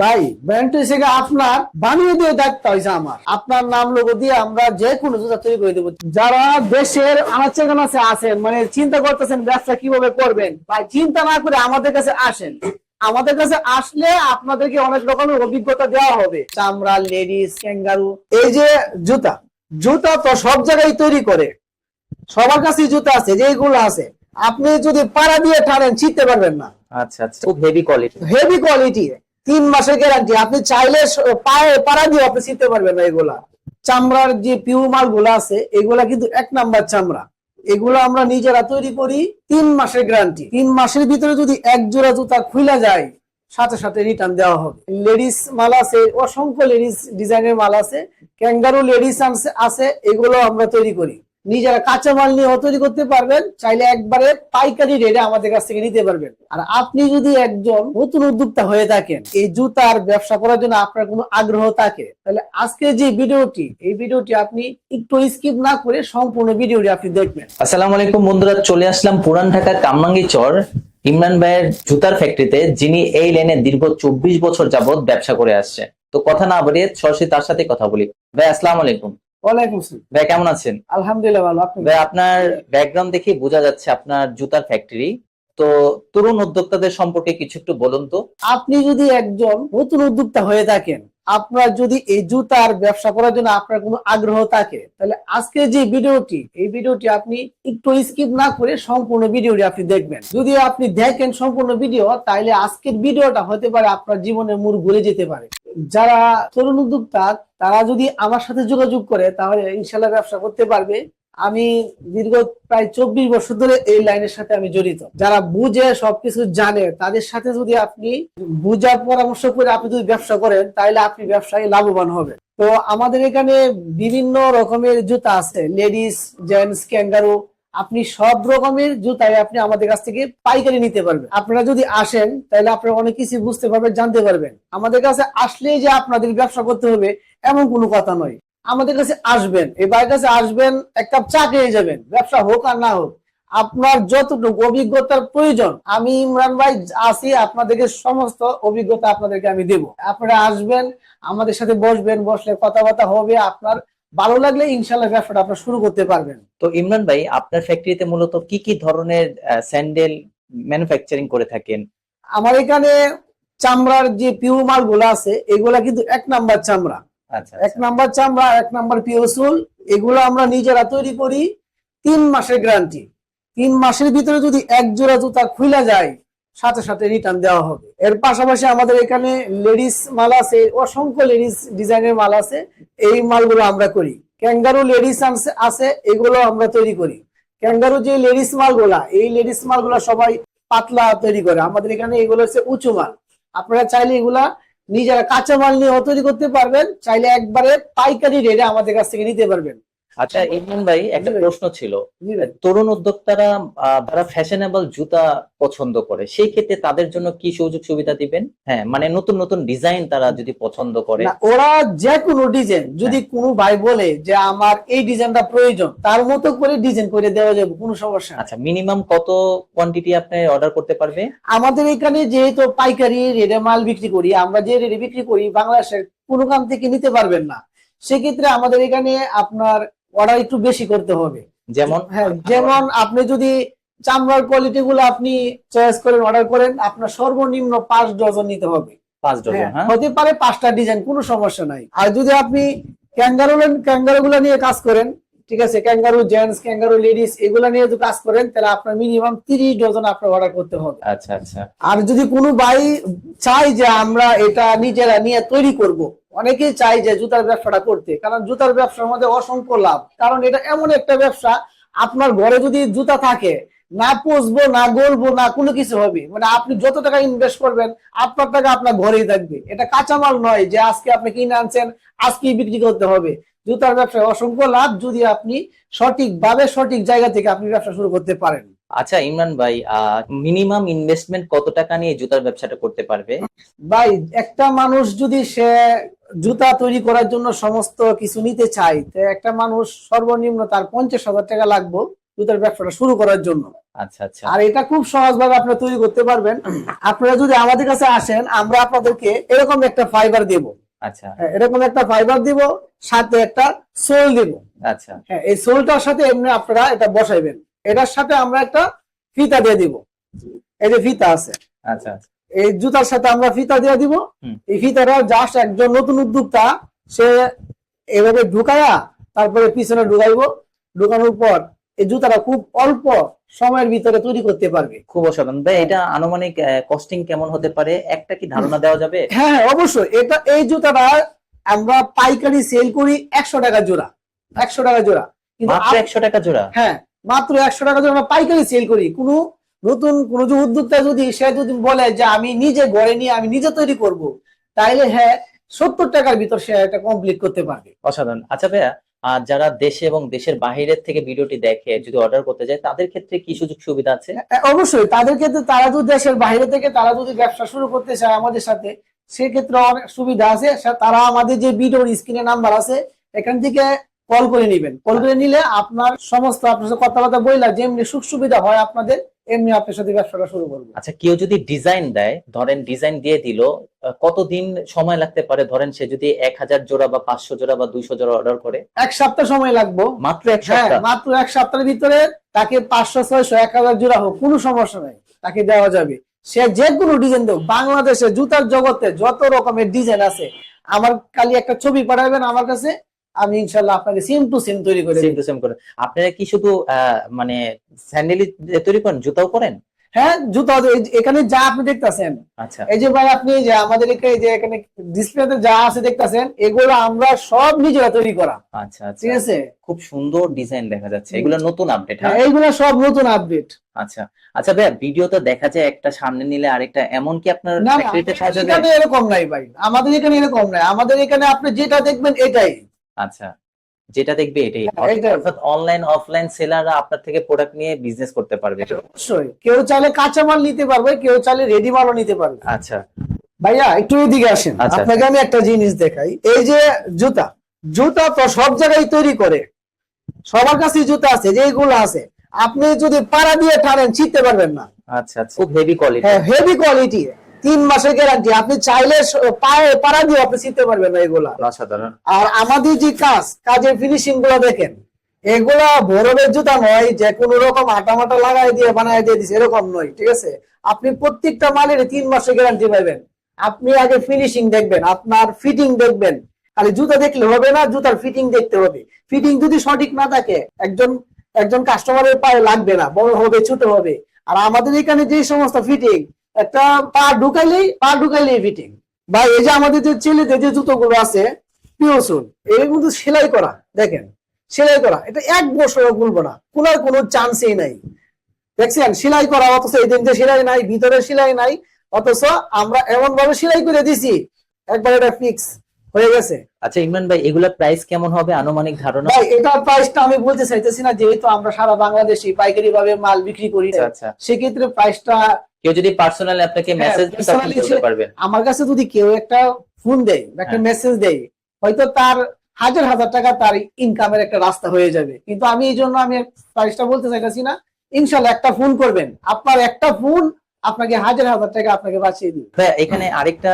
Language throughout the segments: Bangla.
ভাই ব্র্যান্ড হিসেবে আপনার বানিয়ে দিয়ে দায়িত্ব হয়েছে আমার। আপনার নাম লোগো দিয়ে আমরা যে কোনো জুতা তৈরি করে দেবো। যারা দেশের আনাচে কানাচে আছেন মানে চিন্তা করতেছেন ব্যবসা কীভাবে করবেন ভাই চিন্তা না করে আমাদের কাছে আসেন। আমাদের কাছে আসলে আপনাদেরকে অনেক রকমের অভিজ্ঞতা দেওয়া হবে। চামড়া লেডিস ক্যাঙ্গারু এই যে জুতা জুতা তো সব জায়গায় তৈরি করে। সবার কাছে জুতা আছে যেগুলো আছে। আপনি যদি পাড়া দিয়ে টানেন চিনতে পারবেন না। আচ্ছা আচ্ছা। খুব হেভি কোয়ালিটি হেভি কোয়ালিটি তিন মাসের গ্যারান্টি আপনি চাইলে পায়ে, পাড়া দিয়ে আপনি চিনতে পারবেন না এগুলা। চামড়ার যে পিউ মালগুলা আছে, এগুলা কিন্তু এক নাম্বার চামড়া। এগুলো আমরা নিজেরা তৈরি করি তিন মাসের গ্যারান্টি তিন মাসের ভিতরে যদি এক জোড়া জুতা খুলে যায়, সাথে সাথে রিটার্ন দেওয়া হবে। লেডিস মাল আছে, অসংখ্য লেডিস ডিজাইনের মাল আছে। ক্যাঙ্গারু লেডিস আছে, এগুলো আমরা তৈরি করি। নিজেরা কাঁচা মাল নিয়ে তৈরি করতে পারবেন, চাইলে একবারে পাইকারি রেটে আমাদের কাছ থেকে নিতে পারবেন। আর আপনি যদি একজন নতুন উদ্যোক্তা হয়ে থাকেন, এই জুতার ব্যবসা করার জন্য আপনার কোনো আগ্রহ থাকে, তাহলে আজকে যে ভিডিওটি, এই ভিডিওটি আপনি একটু স্কিপ না করে সম্পূর্ণ ভিডিওটি আপনি দেখবেন। আসসালামু আলাইকুম বন্ধুরা, চলে আসলাম পুরান ঢাকা কামরাঙ্গি চর। ইমরান ভাইয়ের জুতার ফ্যাক্টরিতে যিনি এই লাইনে দীর্ঘ চব্বিশ বছর যাবত ব্যবসা করে আসছে তো কথা না বাড়িয়ে সরাসরি তার সাথে কথা বলি। ভাই, আসসালামু আলাইকুম। ওয়ালাইকুম আসসালাম। ভাই কেমন আছেন? আলহামদুলিল্লাহ ভালো আপনি? ভাই আপনার ব্যাকগ্রাউন্ড দেখে বোঝা যাচ্ছে আপনার জুতার ফ্যাক্টরি তো তরুণ উদ্যোক্তাদের সম্পর্কে কিছু একটু বলুন তো। আপনি যদি একজন নতুন উদ্যোক্তা হয়ে থাকেন আপনার যদি এই জুতার ব্যবসা করার জন্য আপনার কোনো আগ্রহ থাকে তাহলে আজকে যে ভিডিওটি এই ভিডিওটি আপনি একটু স্কিপ না করে সম্পূর্ণ ভিডিওটি আপনি দেখবেন। যদি আপনি দেখেন সম্পূর্ণ ভিডিও তাহলে আজকের ভিডিওটা হতে পারে আপনার জীবনের মূল ঘুরে যেতে পারে। যারা তরুণ উদ্যোক্তা তারা যদি আমার সাথে যোগাযোগ করে, তাহলে ইনশাল্লাহ ব্যবসা করতে পারবে। আমি দীর্ঘ প্রায় চব্বিশ বছর ধরে এই লাইনের সাথে আমি জড়িত। যারা বুঝে, সবকিছু জানে, তাদের সাথে যদি আপনি বুঝার পরামর্শ করে আপনি যদি ব্যবসা করেন, তাহলে আপনি ব্যবসায় লাভবান হবে তো আমাদের এখানে বিভিন্ন রকমের জুতা আছে, লেডিস, জেন্টস, ক্যাঙ্গারু আপনি সব রকমের জুতাই আপনি আমাদের কাছ থেকে পাইকারি নিতে পারবেন। আপনারা যদি আসেন, তাহলে আপনারা অনেক কিছু বুঝতে পারবেন, জানতে পারবেন। আমাদের কাছে আসলেই যে আপনাদের ব্যবসা করতে হবে, এমন কোনো কথা নয়। আমাদের কাছে আসবেন, এই ভাইয়ের কাছে আসবেন, এক কাপ চা খেয়ে যাবেন, ব্যবসা হোক আর না হোক। আপনার যতটুকু অভিজ্ঞতার প্রয়োজন, আমি ইমরান ভাই আছি, আপনাদেরকে সমস্ত অভিজ্ঞতা আপনাদেরকে আমি দেব। আপনারা আসবেন, আমাদের সাথে বসবেন, বসলে কথাবার্তা হবে, আপনার ভালো লাগলে ইনশাল্লাহ ব্যবসাটা আপনার শুরু করতে পারবেন। তো ইমরান ভাই আপনার ফ্যাক্টরিতে মূলত কি কি ধরনের স্যান্ডেল ম্যানুফ্যাকচারিং করে থাকেন? আমার এখানে চামড়ার যে পিউ মালগুলো আছে এগুলা কিন্তু এক নাম্বার চামড়া। আচ্ছা এক নাম্বার চামড়া এক নাম্বার পিওসুল এগুলো আমরা নিজেরা তৈরি করি তিন মাসের গ্যারান্টি তিন মাসের ভিতরে যদি এক জোড়া জুতা খুলে যায় সাথে সাথে রিটার্ন দেওয়া হবে। এর পাশাপাশি আমাদের এখানে লেডিস মাল আছে, অসংখ্য লেডিস ডিজাইনের মাল আছে, এই মালগুলো আমরা করি। ক্যাঙ্গারু লেডিস আছে, এগুলো আমরা তৈরি করি। ক্যাঙ্গারু যে লেডিস মালগুলা, এই লেডিস মালগুলা সবাই পাতলা তৈরি করে। আমাদের এখানে এগুলো হচ্ছে উঁচু মাল। আপনারা চাইলে এগুলা নিজেরা কাঁচা মাল নিয়ে তৈরি করতে পারবেন, চাইলে একবারে পাইকারি রেটে আমাদের কাছ থেকে নিতে পারবেন। আচ্ছা ইমরান ভাই একটা প্রশ্ন ছিল। তরুণ উদ্যোক্তারা যারা ফ্যাশনেবল জুতা পছন্দ করে সেই ক্ষেত্রে তাদের জন্য কি সুযোগ সুবিধা দিবেন? হ্যাঁ মানে নতুন নতুন ডিজাইন তারা যদি পছন্দ করে। ওরা যে কোনো ডিজাইন যদি কোনো ভাই বলে যে আমার এই ডিজাইনটা প্রয়োজন তার মতো করে ডিজাইন করে দেওয়া যাবে কোনো সমস্যা আচ্ছা মিনিমাম কত কোয়ান্টিটি আপনি অর্ডার করতে পারবে? আমাদের এখানে যেহেতু পাইকারি রেটে মাল বিক্রি করি আমরা যে রেটে বিক্রি করি বাংলাদেশের কোনো কাম থেকে নিতে পারবেন না। সেক্ষেত্রে আমাদের এখানে আপনার অর্ডার একটু বেশি করতে হবে। যেমন? হ্যাঁ যেমন আপনি যদি চামড়ার কোয়ালিটি গুলো আপনি চয়েস করেন অর্ডার করেন আপনার সর্বনিম্ন পাঁচ ডজন নিতে হবে। পাঁচ ডজন হ্যাঁ, হ্যাঁ? হতে পারে পাঁচটা ডিজাইন কোনো সমস্যা নাই। আর যদি আপনি ক্যাঙ্গারু ক্যাঙ্গারু গুলো নিয়ে কাজ করেন ঠিক আছে ক্যাঙ্গারু জেন্টস ক্যাঙ্গারু লেডিস এগুলা নিয়ে যদি কাজ করেন তাহলে আপনার মিনিমাম তিরিশ ডজন আপনার অর্ডার করতে হবে। আচ্ছা আচ্ছা। আর যদি কোনো ভাই চাই যে আমরা এটা নিজেরা নিয়ে তৈরি করব। অনেকেই চাই যে জুতার ব্যবসাটা করতে, কারণ জুতার ব্যবসার মধ্যে অসংখ্য লাভ। কারণ এটা এমন একটা ব্যবসা, আপনার ঘরে যদি জুতা থাকে, না পুষবো, না গলবো, না কোনো কিছু হবে মানে আপনি যত টাকা ইনভেস্ট করবেন, আপনার টাকা আপনার ঘরেই থাকবে। এটা কাঁচামাল নয় যে আজকে আপনি কিনে আনছেন, আজকেই বিক্রি করতে হবে। জুতার ব্যবসায় অসংখ্য লাভ যদি আপনি সঠিকভাবে সঠিক জায়গা থেকে আপনি ব্যবসা শুরু করতে পারেন। আচ্ছা ইমরান ভাই মিনিমাম ইনভেস্টমেন্ট কত টাকা নিয়ে জুতার ব্যবসাটা করতে পারবে? ভাই একটা মানুষ যদি সে জুতা তৈরি করার জন্য সমস্ত কিছু নিতে চায় তো একটা মানুষ সর্বনিম্ন তার পঞ্চাশ হাজার টাকা লাগবে জুতার ব্যবসাটা শুরু করার জন্য। আচ্ছা আচ্ছা। আর এটা খুব সহজভাবে আপনারা তৈরি করতে পারবেন। আপনারা যদি আমাদের কাছে আসেন আমরা আপনাদেরকে এরকম একটা ফাইবার দেব। আচ্ছা। হ্যাঁ, এরকম একটা ফাইবার দিব সাথে একটা সোল দিব। আচ্ছা। হ্যাঁ এই সোলটার সাথে এমনি আপনারা এটা বসাইবেন। এটার সাথে আমরা একটা ফিতা দিয়ে দিব। এই যে ফিতা আছে। আচ্ছা আচ্ছা। এই জুতার সাথে আমরা ফিতা দিয়ে দিব। এই ফিতাটা জাস্ট একজন নতুন উদ্যোক্তা সে এভাবে ঢুকায়া তারপরে পিছনে ঢুকাইবো। ঢুকানোর পর এই জুতাটা খুব অল্প সময়ের ভিতরে তৈরি করতে পারবে। খুব অসাধারণ। ভাই এটা আনুমানিক কস্টিং কেমন হতে পারে? একটা কি ধারণা দেওয়া যাবে? হ্যাঁ হ্যাঁ অবশ্যই। এটা এই জুতাটা আমরা পাইকারি সেল করি একশো টাকা জোড়া। একশো টাকা জোড়া। কিন্তু একশো টাকা জোড়া? হ্যাঁ মাত্র একশো টাকা জোড়া আমরা পাইকারি সেল করি। কোনো নতুন কোনো যে উদ্যোক্তা যদি সে যদি বলে যে আমি নিজে গড়ে নিয়ে আমি নিজে তৈরি করব তাইলে হ্যাঁ সত্তর টাকার ভিতর সে এটা কমপ্লিট করতে পারবে। অসাধারণ। আচ্ছা ভাইয়া আর যারা দেশে এবং দেশের বাহিরের থেকে ভিডিওটি দেখে যদি অর্ডার করতে যায় তাদের ক্ষেত্রে কি সুযোগ সুবিধা আছে? অবশ্যই। তাদের ক্ষেত্রে তারা যদি দেশের বাইরে থেকে তারা যদি ব্যবসা শুরু করতে চায় আমাদের সাথে সেক্ষেত্রে অনেক সুবিধা আছে। তারা আমাদের যে ভিডিওর স্ক্রিনে নাম্বার আছে এখান থেকে কল করে নিবেন। কল করে নিলে আপনার সমস্ত আপনার সাথে কথাবার্তা বললা যেমনি সুখ সুবিধা হয় আপনাদের এমনি আপনার সাথে ব্যবসাটা শুরু করব। আচ্ছা কেউ যদি ডিজাইন দেয় ধরেন ডিজাইন দিয়ে দিল কতদিন সময় লাগতে পারে? ধরেন সে যদি এক হাজার জোড়া বা পাঁচশো জোড়া বা দুইশো জোড়া অর্ডার করে। এক সপ্তাহ সময় লাগবো। মাত্র এক হ্যাঁ সপ্তাহ? মাত্র এক সপ্তাহের ভিতরে তাকে পাঁচশো ছয়শো এক হাজার জোড়া হোক কোনো সমস্যা নাই তাকে দেওয়া যাবে। সে যে কোনো ডিজাইন দেব বাংলাদেশে জুতার জগতে যত রকমের ডিজাইন আছে আমার কালি একটা ছবি পাঠাবেন আমার কাছে আমি ইনশাল্লাহ আপনাকে সেম টু সেম তৈরি করে সেম টু সেম করে। আপনারা কি শুধু মানে স্যান্ডেলি তৈরি করেন জুতাও করেন? হ্যাঁ জুতা এখানে যা আপনি দেখতেছেন। আচ্ছা। এই যে ভাই আপনি যে আমাদের এখানে এই যে এখানে ডিসপ্লেতে যা আছে দেখতেছেন এগুলো আমরা সব নিজেরা তৈরি করা। আচ্ছা আচ্ছা। ঠিক আছে? খুব সুন্দর ডিজাইন দেখা যাচ্ছে। এগুলো নতুন আপডেট হ্যাঁ? এইগুলো সব নতুন আপডেট আচ্ছা। আচ্ছা ভাইয়া ভিডিওতে দেখা যায় একটা সামনে নিলে আরেকটা এমন কি আপনার ফ্যাক্টরিতে পাওয়া এরকম নাই ভাই। আমাদের এখানে এরকম নাই। আমাদের এখানে আপনি যেটা দেখবেন এটাই। আচ্ছা। যেটা দেখবে এটাই। হ্যাঁ, অর্থাৎ অনলাইন অফলাইন সেলাররা আপনার থেকে প্রোডাক্ট নিয়ে বিজনেস করতে পারবে। অবশ্যই। কেউ চাইলে কাঁচা মাল নিতে পারবে কেউ চাইলে রেডি মালও নিতে পারবে। আচ্ছা। ভাইয়া একটু এদিকে আসেন। আচ্ছা। আপনাকে আমি একটা জিনিস দেখাই। এই যে জুতা জুতা তো সব জায়গায় তৈরি করে। সবার কাছে জুতা আছে যেগুলো আছে। আপনি যদি পাড়া দিয়ে টানেন ছিটতে পারবেন না। আচ্ছা আচ্ছা। খুব হেভি কোয়ালিটি হ্যাঁ হেভি কোয়ালিটি তিন মাসের গ্যারান্টি আপনি চাইলে পায়ে পাড়া দিয়ে আপনি ছিটতে পারবেন না এগুলা। আর আমাদের যে কাজ কাজের ফিনিশিংগুলা দেখেন এগুলা বরফের জুতা নয় যে কোনো রকম আটা মাটা লাগাই দিয়ে বানাই দিয়ে দিছে এরকম নয় ঠিক আছে? আপনি প্রত্যেকটা মালের তিন মাসের গ্যারান্টি পাবেন আপনি আগে ফিনিশিং দেখবেন আপনার ফিটিং দেখবেন। খালি জুতা দেখলে হবে না জুতার ফিটিং দেখতে হবে। ফিটিং যদি সঠিক না থাকে একজন একজন কাস্টমারের পায়ে লাগবে না বড় হবে ছোট হবে। আর আমাদের এখানে যে সমস্ত ফিটিং একটা পা ঢুকাইলেই পা ঢুকাইলেই ফিটিং বা এই যে আমাদের যে ছেলেদের যে জুতোগুলো আছে পিওসুন এর কিন্তু সেলাই করা, দেখেন, সেলাই করা, এটা এক বছরও বলব না, খোলার কোনো চান্সই নাই। দেখছেন, সেলাই করা, অথচ এই দিন যে সেলাই নাই, ভিতরে সেলাই নাই, অথচ আমরা এমন ভাবে সেলাই করে দিছি, একবার এটা ফিক্স হয়ে গেছে। আচ্ছা ইমরান ভাই এগুলোর প্রাইস কেমন হবে? আনুমানিক ধারণা? ভাই এটা প্রাইসটা আমি বলতে চাইতেছি না যেহেতু আমরা সারা বাংলাদেশে পাইকারি ভাবে মাল বিক্রি করি আচ্ছা আচ্ছা। সেক্ষেত্রে প্রাইসটা কেউ যদি পার্সোনালি আপনাকে হ্যাঁ, মেসেজ দেন তখন personally বলতে পারবেন। আমার কাছে যদি কেউ একটা ফোন দেয় বা একটা হ্যাঁ। মেসেজ দেয় হয়তো তার হাজার হাজার টাকা তার ইনকামের একটা রাস্তা হয়ে যাবে। কিন্তু আমি এই জন্য আমি প্রাইসটা বলতে চাইতেছি না ইনশাল্লাহ একটা ফোন করবেন। আপনার একটা ফোন আপনাকে হাজার হাজার টাকা আপনাকে বাঁচিয়ে দিবে। ভাই এখানে আরেকটা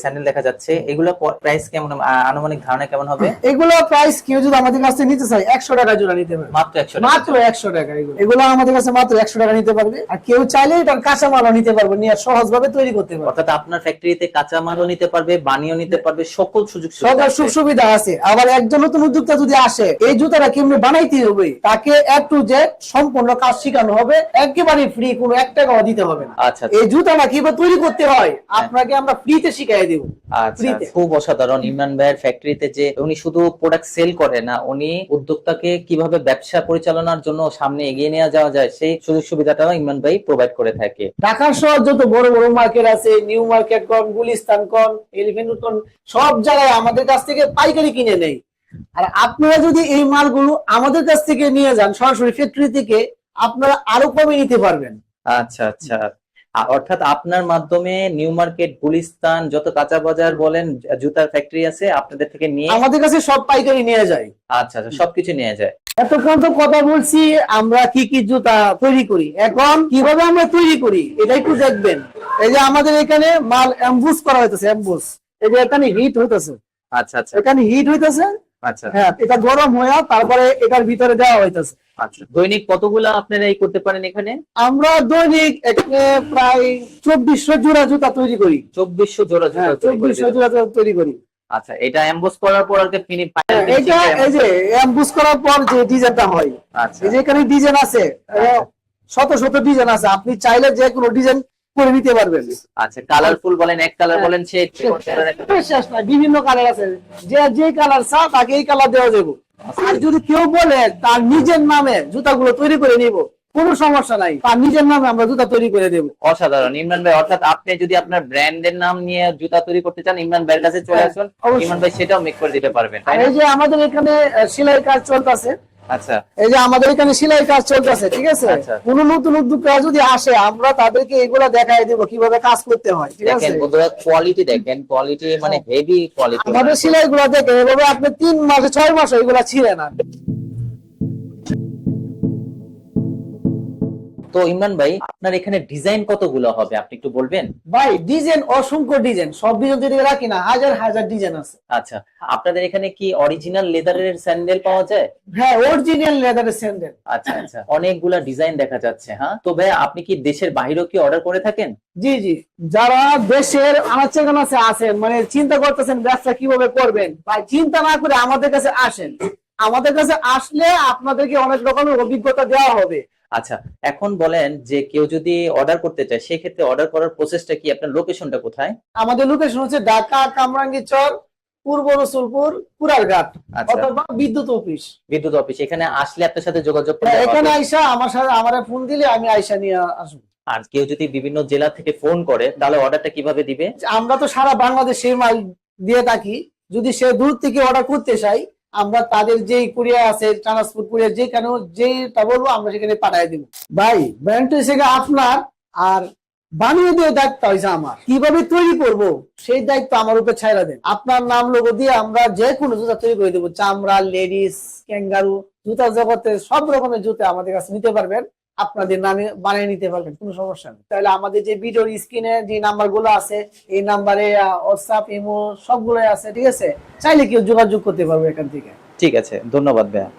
স্যান্ডেল দেখা যাচ্ছে। এগুলো প্রাইস কেমন আনুমানিক ধারণা কেমন হবে? এগুলো প্রাইস কেউ যদি আমাদের কাছে নিতে চায় একশো টাকা জোড়া নিতে পারবে। মাত্র একশো মাত্র একশো টাকা এগুলো। এগুলো আমাদের কাছে মাত্র একশো টাকা নিতে পারবে। আর কেউ চাইলে এটার কাঁচা মালও নিতে পারবে নিয়ে সহজ ভাবে তৈরি করতে পারবে। অর্থাৎ আপনার ফ্যাক্টরিতে কাঁচা মালও নিতে পারবে বানিয়েও নিতে পারবে সকল সুযোগ সুবিধা সবার সুখ সুবিধা আছে। আবার একজন নতুন উদ্যোক্তা যদি আসে এই জুতাটা কেমনি বানাইতে হবে? তাকে এক টু জেড সম্পূর্ণ কাজ শেখানো হবে। একেবারে ফ্রি কোনো এক টাকাও দিতে হবে না। আচ্ছা আচ্ছা, এই জুতাটা কীভাবে তৈরি করতে হয় আপনাকে আমরা ফ্রিতে শিখাই দেব। আচ্ছা খুব অসাধারণ। ইমরান ভাইয়ের ফ্যাক্টরিতে যে উনি শুধু প্রোডাক্ট সেল করে না উনি উদ্যোক্তাকে কীভাবে ব্যবসা পরিচালনার জন্য সামনে এগিয়ে নিয়ে যাওয়া যায় সেই সুযোগ সুবিধাটাও ইমরান ভাই প্রোভাইড করে থাকে। ঢাকার শহর যত বড় বড় মার্কেট আছে নিউ মার্কেট কন গুলিস্তান কন এলিফেন্ট কন সব জায়গায় আমাদের কাছ থেকে পাইকারি কিনে নেই আর আপনারা যদি এই মালগুলো আমাদের কাছ থেকে নিয়ে যান সরাসরি ফ্যাক্টরি থেকে আপনারা আরও কমে নিতে পারবেন। আচ্ছা আচ্ছা। অর্থাৎ আপনার মাধ্যমে নিউ মার্কেট গুলিস্তান যত কাঁচা বাজার বলেন জুতার ফ্যাক্টরি আছে আপনাদের থেকে নিয়ে আমাদের কাছে সব পাইকারি নিয়ে যায়। আচ্ছা আচ্ছা সবকিছু নিয়ে যায়। এতক্ষণ তো কথা বলছি আমরা কি কি জুতা তৈরি করি। এখন কীভাবে আমরা তৈরি করি এটা একটু দেখবেন। এই যে আমাদের এখানে মাল অ্যাম্বুস করা হইতেছে অ্যাম্বুস এই যে এখানে হিট হইতেছে। আচ্ছা আচ্ছা। এখানে হিট হইতেছে। আচ্ছা। হ্যাঁ এটা গরম হয়ে তারপরে এটার ভিতরে দেওয়া হইতেছে। আচ্ছা দৈনিক কতগুলা আপনারা এই করতে পারেন এখানে আমরা দৈনিক এখানে প্রায় চব্বিশশো জোড়া জুতা তৈরি করি চব্বিশশো জোড়া জুতা হ্যাঁ চব্বিশশো জোড়া জুতা তৈরি করি আচ্ছা এটা এমবোস করার পর আর ফিনি হ্যাঁ, এটা এই যে অ্যাম্বুস করার পর যে ডিজাইনটা হয় আচ্ছা এই যে এখানে ডিজাইন আছে শত শত ডিজাইন আছে আপনি চাইলে যে কোনো ডিজাইন করে নিতে পারবেন আচ্ছা কালারফুল বলেন এক কালার হ্যাঁ। বলেন সে বিভিন্ন কালার আছে যে যে কালার চা তাকে এই কালার দেওয়া যাবে আর যদি কেউ বলে তার নিজের নামে জুতাগুলো তৈরি করে নিব কোনো সমস্যা নাই। তার নিজের নামে আমরা জুতা তৈরি করে দেবো। অসাধারণ। ইমরান ভাই অর্থাৎ আপনি যদি আপনার ব্র্যান্ডের নাম নিয়ে জুতা তৈরি করতে চান ইমরান ভাইয়ের কাছে চলে হ্যাঁ, আসুন। ইমরান ভাই সেটাও মেক করে দিতে পারবেন এই যে আমাদের এখানে সেলাই কাজ চলতেছে। আচ্ছা। এই যে আমাদের এখানে সেলাই কাজ চলতেছে ঠিক আছে? কোনো কোন নতুন উদ্যোক্তা যদি আসে আমরা তাদেরকে এগুলা দেখাই দেবো কীভাবে কাজ করতে হয় ঠিক আছে? বন্ধুরা কোয়ালিটি দেখেন কোয়ালিটি মানে হেভি কোয়ালিটি আমাদের সেলাই গুলা দেখেন এভাবে আপনি তিন মাসে ছয় মাস এগুলা ছিলেন না। তো ইমরান ভাই আপনার এখানে ডিজাইন কতগুলো হবে আপনি একটু বলবেন? ভাই ডিজাইন অসংখ্য ডিজাইন সব ডিজাইন যদি রাখি না হাজার হাজার ডিজাইন আছে। আচ্ছা আপনাদের এখানে কি অরিজিনাল লেদারের স্যান্ডেল পাওয়া যায়? হ্যাঁ অরিজিনাল লেদারের স্যান্ডেল আচ্ছা আচ্ছা অনেকগুলা ডিজাইন দেখা যাচ্ছে হ্যাঁ? তো ভাই আপনি কি দেশের বাইরেও কি অর্ডার করে থাকেন? জি জি যারা দেশের আনাচে কানাচে আছেন মানে চিন্তা করতেছেন ব্যবসা কীভাবে করবেন ভাই চিন্তা না করে আমাদের কাছে আসেন। আমাদের কাছে আসলে আপনাদেরকে অনেক রকমের অভিজ্ঞতা দেওয়া হবে। আচ্ছা এখন বলেন যে কেউ যদি অর্ডার করতে চায় সেক্ষেত্রে অর্ডার করার প্রসেসটা কি? আপনার লোকেশনটা কোথায়? আমাদের লোকেশন হচ্ছে ঢাকা কামরাঙ্গি চর পূর্ব রসুলপুর কুড়ারঘাট আচ্ছা। অথবা বিদ্যুৎ অফিস। বিদ্যুৎ অফিস এখানে আসলে আপনার সাথে যোগাযোগ করতে হ্যাঁ, এখানে। আইসা আমার সাথে আমার ফোন দিলে আমি আইসা নিয়ে আসব। আর কেউ যদি বিভিন্ন জেলা থেকে ফোন করে তাহলে অর্ডারটা কীভাবে দিবে? আমরা তো সারা বাংলাদেশে মাল দিয়ে থাকি। যদি সে দূর থেকে অর্ডার করতে চাই আমরা তাদের যেই কুরিয়ার আছে ট্রান্সপোর্ট কুরিয়ার, যে কেন যেটা বলব, আমরা সেখানে পাঠিয়ে দিব। ভাই ব্র্যান্ড হিসেবে আপনার, আর বানিয়ে দেওয়ার দায়িত্ব হয়েছে আমার। কীভাবে তৈরি করব, সেই দায়িত্ব আমার উপর ছাইরা দেন। আপনার নাম লোগো দিয়ে আমরা যে কোনো জুতা তৈরি করে দেবো। চামড়া, লেডিস, ক্যাঙ্গারু জুতা জগতে সব রকমের জুতা আমাদের কাছে নিতে পারবেন। আপনাদের নামে বানিয়ে নিতে পারবেন কোনো সমস্যা নেই। তাহলে আমাদের যে ভিডিওর স্ক্রিনে যে নাম্বারগুলো আছে, এই নাম্বারে হোয়াটসঅ্যাপ ইমো সবগুলোই আছে, ঠিক আছে? চাইলে কেউ যোগাযোগ করতে পারবে এখান থেকে। ঠিক আছে, ধন্যবাদ, ভাইয়া।